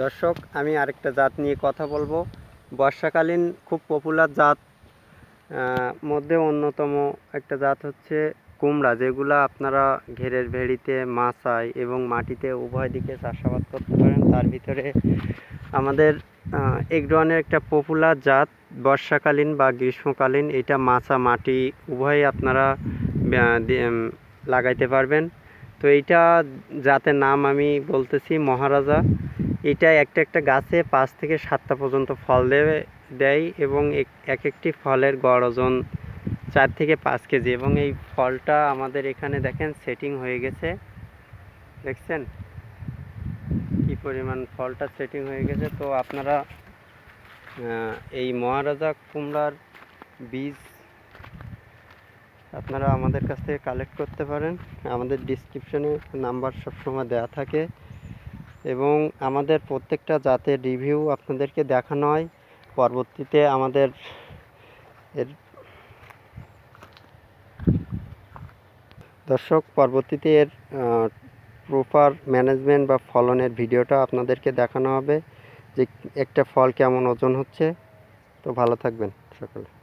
দর্শক, আমি আরেকটা জাত নিয়ে কথা বলব। বর্ষাকালীন খুব পপুলার জাত মধ্যে অন্যতম একটা জাত হচ্ছে কুমড়া, যেগুলো আপনারা ঘেরের ভেড়িতে মাচায় এবং মাটিতে উভয় দিকে চাষাবাদ করতে পারেন। তার ভিতরে আমাদের এগডনের একটা পপুলার জাত বর্ষাকালীন বা গ্রীষ্মকালীন, এটা মাচা মাটি উভয়ই আপনারা লাগাইতে পারবেন। তো এইটা জাতের নাম আমি বলতেছি মহারাজা। এটা একটা একটা গাছে পাঁচ থেকে সাতটা পর্যন্ত ফল দেবে দেয় এবং এক- এক একটি ফলের গড় ওজন চার থেকে পাঁচ কেজি এবং এই ফলটা আমাদের এখানে দেখেন সেটিং হয়ে গেছে। দেখছেন? কি পরিমাণ ফলটা সেটিং হয়ে গেছে? তো আপনারা এই মহারাজা কুমড়ার বীজ আপনারা আমাদের কাছ থেকে কালেক্ট করতে পারেন। আমাদের ডিসক্রিপশনে নাম্বার সবসময় দেওয়া থাকে। এবং আমাদের প্রত্যেকটা জাতের রিভিউ আপনাদেরকে দেখানো হয়। পরবর্তীতে আমাদের এর দর্শক, পরবর্তীতে এর প্রপার ম্যানেজমেন্ট বা ফলনের ভিডিওটা আপনাদেরকে দেখানো হবে যে একটা ফল কেমন ওজন হচ্ছে। তো ভালো থাকবেন সকলে।